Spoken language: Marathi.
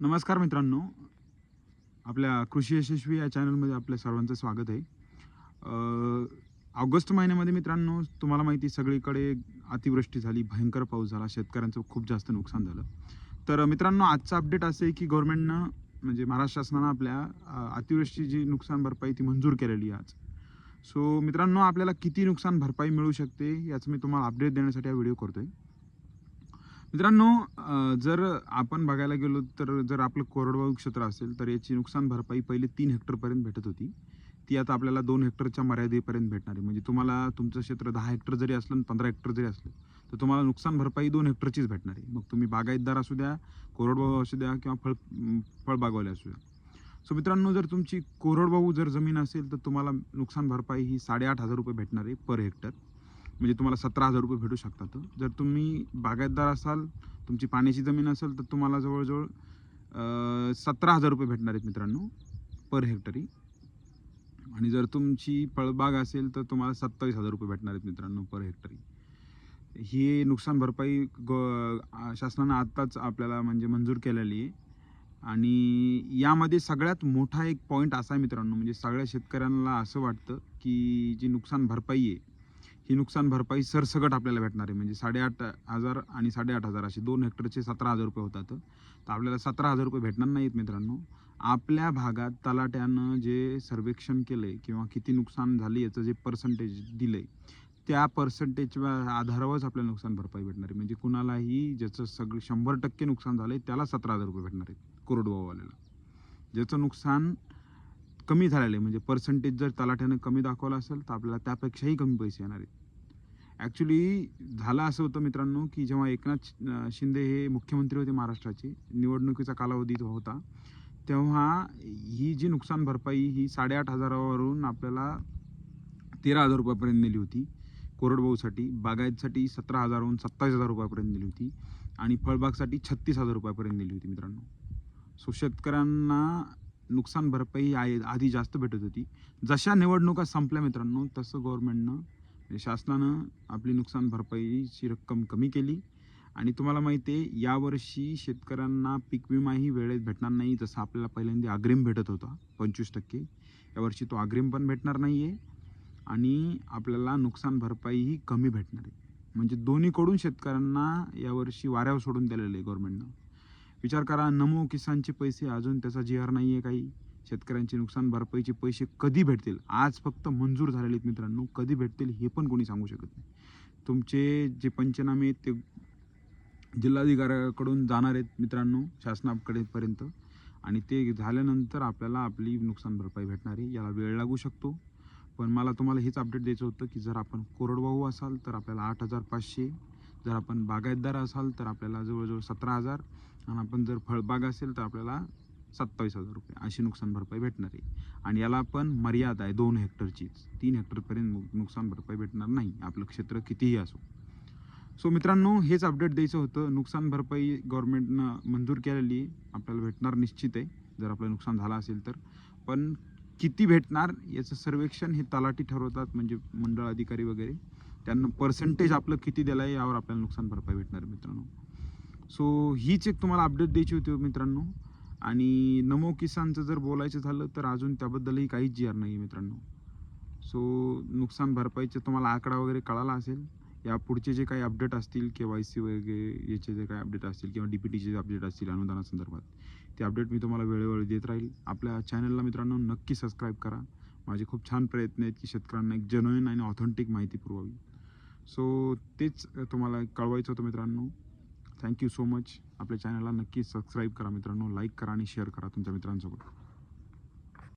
नमस्कार मित्रांनो. आपल्या कृषी यशस्वी या चॅनलमध्ये आपल्या सर्वांचं स्वागत आहे. ऑगस्ट महिन्यामध्ये मित्रांनो तुम्हाला माहिती आहे, सगळीकडे अतिवृष्टी झाली भयंकर पाऊस झाला शेतकऱ्यांचं खूप जास्त नुकसान झालं. तर मित्रांनो आजचं अपडेट असं आहे की गव्हर्मेंटनं म्हणजे महाराष्ट्र शासनानं आपल्या अतिवृष्टी जी नुकसान भरपाई ती मंजूर केलेली आहे आज. सो मित्रांनो आपल्याला किती नुकसान भरपाई मिळू शकते याचं मी तुम्हाला अपडेट देण्यासाठी हा व्हिडिओ करतो आहे मित्रांनो जर आपण बघायला गेलो तर जर आपलं कोरडवाहू क्षेत्र असेल तर याची नुकसान भरपाई पहिले तीन हेक्टरपर्यंत भेटत होती. ती आता आपल्याला दोन हेक्टरच्या मर्यादेपर्यंत भेटणार आहे. म्हणजे तुम्हाला तुमचं क्षेत्र दहा हेक्टर जरी असलं आणि पंधरा हेक्टर जरी असलं तर तुम्हाला नुकसान भरपाई दोन हेक्टरचीच भेटणार आहे. मग तुम्ही बागायतदार असू द्या कोरडवाहू असू द्या किंवा फळ म, फळबागवाले असू द्या. सो मित्रांनो जर तुमची कोरडवाहू जर जमीन असेल तर तुम्हाला नुकसान भरपाई ही साडेआठ हजार रुपये भेटणार आहे पर हेक्टर. म्हणजे तुम्हाला सतरा हजार रुपये भेटू शकतात. जर तुम्ही बागायतदार असाल तुमची पाण्याची जमीन असेल तर तुम्हाला जवळजवळ सतरा हजार रुपये भेटणार आहेत मित्रांनो पर हेक्टरी. आणि जर तुमची फळबाग असेल तर तुम्हाला सत्तावीस हजार रुपये भेटणार आहेत मित्रांनो पर हेक्टरी. ही नुकसान भरपाई ग शासनानं आत्ताच आपल्याला म्हणजे मंजूर केलेली आहे. आणि यामध्ये सगळ्यात मोठा एक पॉईंट असा आहे मित्रांनो म्हणजे सगळ्या शेतकऱ्यांना असं वाटतं की जी नुकसान भरपाई आहे ही नुकसान भरपाई सरसकट आपल्याला भेटणार आहे. म्हणजे साडेआठ हजार आणि साडेआठ हजार असे दोन हेक्टरचे सतरा हजार रुपये होतात. तर आपल्याला सतरा हजार रुपये भेटणार नाहीत मित्रांनो. आपल्या भागात तलाट्यानं जे सर्वेक्षण केलं आहे किंवा किती नुकसान झाले याचं जे पर्सेंटेज दिलं आहे त्या पर्सेंटेजच्या आधारावरच आपल्याला नुकसान भरपाई भेटणार आहे. म्हणजे कुणालाही ज्याचं सगळं शंभर टक्के नुकसान झालं आहे त्याला सतरा हजार रुपये भेटणार आहेत कोरडवाहूवाल्याला ज्याचं नुकसान कमी झालेले म्हणजे पर्सेंटेज जर तलाठ्यानं कमी दाखवलं असेल तर आपल्याला त्यापेक्षाही कमी पैसे येणार आहेत. ॲक्च्युली झालं असं होतं मित्रांनो की जेव्हा एकनाथ शिंदे हे मुख्यमंत्री होते महाराष्ट्राचे निवडणुकीचा कालावधी होता तेव्हा ही जी नुकसान भरपाई ही साडेआठ हजारावरून आपल्याला तेरा हजार रुपयापर्यंत नेली होती. कोरडभाऊसाठी बागायतसाठी सतरा हजारहून सत्तावीस हजार रुपयापर्यंत नेली होती. आणि फळबागसाठी छत्तीस हजार रुपयापर्यंत नेली होती मित्रांनो. सो शेतकऱ्यांना नुकसान भरपाई आहे आधी जास्त भेटत होती. जशा निवडणुका संपल्या मित्रांनो तसं गव्हर्नमेंटनं म्हणजे शासनानं आपली नुकसान भरपाईची रक्कम कमी केली. आणि तुम्हाला माहिती आहे यावर्षी शेतकऱ्यांना पीक विमाही वेळेत भेटणार नाही जसं आपल्याला पहिल्यांदा अग्रिम भेटत होता पंचवीस टक्के. यावर्षी तो अग्रिम पण भेटणार नाही आहे आणि आपल्याला नुकसान भरपाईही कमी भेटणार आहे. म्हणजे दोन्हीकडून शेतकऱ्यांना यावर्षी वाऱ्यावर सोडून दिलेलं आहे गव्हर्नमेंटनं विचार करा नमो किसानचे पैसे अजून त्याचा जी आर नाही आहे काही. शेतकऱ्यांचे नुकसान भरपाईचे पैसे कधी भेटतील? आज फक्त मंजूर झालेले आहेत मित्रांनो. कधी भेटतील हे पण कोणी सांगू शकत नाही. तुमचे जे पंचनामे आहेत ते जिल्हाधिकाऱ्याकडून जाणार आहेत मित्रांनो शासनाकडे पर्यंत. आणि ते झाल्यानंतर आपल्याला आपली नुकसान भरपाई भेटणार आहे. याला वेळ लागू शकतो. पण मला तुम्हाला हेच अपडेट द्यायचं होतं की जर आपण कोरडवाहू असाल तर आपल्याला आठ हजार पाचशे. जर आपण बागायतदार असाल तर आपल्याला जवळजवळ सतरा हजार. आणि आपण जर फळबाग असेल तर आपल्याला सत्तावीस हजार रुपये अशी नुकसान भरपाई भेटणार आहे. आणि याला पण मर्यादा आहे दोन हेक्टरचीच तीन हेक्टरपर्यंत नुकसान भरपाई भेटणार नाही. आपलं क्षेत्र कितीही असो. सो मित्रांनो हेच अपडेट द्यायचं होतं. नुकसान भरपाई गव्हर्मेंटनं मंजूर केलेली आपल्याला भेटणार निश्चित आहे. जर आपलं नुकसान झालं असेल तर. पण किती भेटणार याचं सर्वेक्षण हे तलाठी ठरवतात म्हणजे मंडळ अधिकारी वगैरे. त्यांना पर्सेंटेज आपलं किती दिलं आहे यावर आपल्याला नुकसान भरपाई भेटणार मित्रांनो. सो हीच एक तुम्हाला अपडेट द्यायची होती मित्रांनो. आणि नमो किसानचं जर बोलायचं झालं तर अजून त्याबद्दलही काहीच जी आर नाही मित्रांनो. सो नुकसान भरपाईचे तुम्हाला आकडा वगैरे कळाला असेल. या पुढचे जे काही अपडेट असतील के वाय सी वगैरे याचे जे काही अपडेट असतील किंवा डी पी टीचे अपडेट असतील अनुदानासंदर्भात ते अपडेट मी तुम्हाला वेळोवेळी देत राहील. आपल्या चॅनलला मित्रांनो नक्की सबस्क्राईब करा. माझे खूप छान प्रयत्न आहेत की शेतकऱ्यांना एक जेन्युइन आणि ऑथेंटिक माहिती पुरवावी. सो तेच तुम्हाला कळवायचं होतं मित्रांनो. थँक्यू सो मच आपल्या चॅनलला नक्की सबस्क्राईब करा मित्रांनो. लाईक करा आणि शेअर करा तुमच्या मित्रांसोबत.